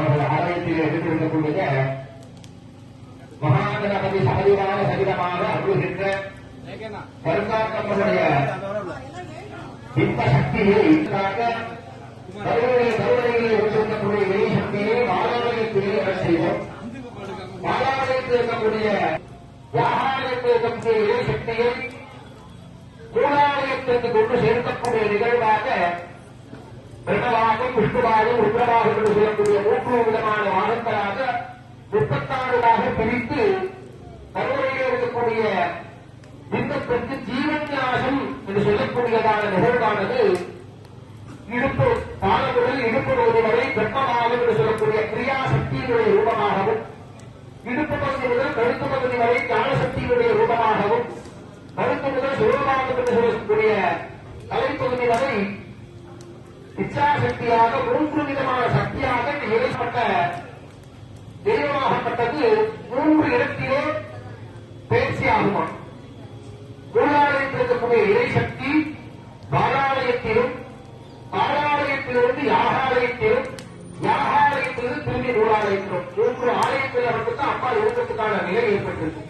அவர்கள் ஆலயத்தில் எடுத்திருக்கக்கூடிய மகாகணபதி சகதிவான சகிதமாக அருள்கின்ற கருங்காட்டம்மனுடைய பிம்ப சக்தியை இன்றாக கருவறை கருவறைகளை உருவாக்கக்கூடிய வெளி சக்தியை மாலாலயத்திலே அவர் செய்வோம். மாலாலயத்தில் இருக்கக்கூடிய வியாபாரத்தில் இருக்கக்கூடிய வெளி சக்தியை மூலாலயத்திற்கு கொண்டு சேர்க்கக்கூடிய நிகழ்வாக பிரம்மவாகம் விஷ்ணுவாகம் ருத்ரவாகம் என்று சொல்லக்கூடிய மூன்று விதமான வாகங்களாக முப்பத்தாறுவாக பிரித்து கருவறையில் இருக்கக்கூடிய பிம்பத்திற்கு ஜீவன்யாசம் என்று சொல்லக்கூடியதான நிகழ்வானது இடுப்பு பாலமுதல் இடுப்பு பகுதி வரை பிரம்மவாகம் என்று சொல்லக்கூடிய கிரியா சக்தியினுடைய ரூபமாகவும் இடுப்பு பகுதி முதல் கழுத்து பகுதி வரை ஞானசக்தியினுடைய ரூபம் கழுத்து முதல் சிவபாகம் என்று சொல்லக்கூடிய தலைப்பகுதி வரை இச்சாசக்தியாக மூன்று விதமான சக்தியாக இறைப்பட்ட தெய்வமாகப்பட்டது மூன்று இடத்திலே பேச்சியாகுமா ஆகுமா? மூலாலயத்தில் இருக்கக்கூடிய இறைசக்தி பாலாலயத்திலும் பாலாலயத்திலிருந்து யாகாலயத்திலும் யாகாலயத்திலிருந்து திரும்பி நூலாலயத்திலும். மூன்று ஆலயத்தில் மட்டும்தான் அம்மா இருக்கிறதுக்கான நிலை ஏற்பட்டிருக்கும்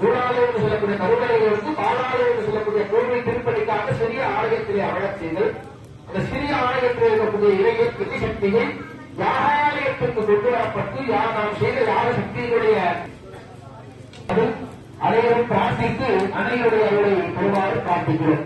நூலாலயம் என்று சொல்லக்கூடிய கருவறையிலிருந்து பாலாலயம் என்று சொல்லக்கூடிய கோவில் திருப்பணிக்காக சிறிய ஆலயத்திலே அழகச் செய்தல். இந்த சிறிய ஆலயத்தில் இருக்கக்கூடிய இளைய கிருதி சக்தியை யாகாலயத்திற்கு கொண்டு வரப்பட்டு யார் நாம் செய்த யாக சக்தியினுடைய அனைவரும் பிரார்த்தித்து அனைவருடைய அவரை பெறுமாறு பிரார்த்திக்கிறோம்.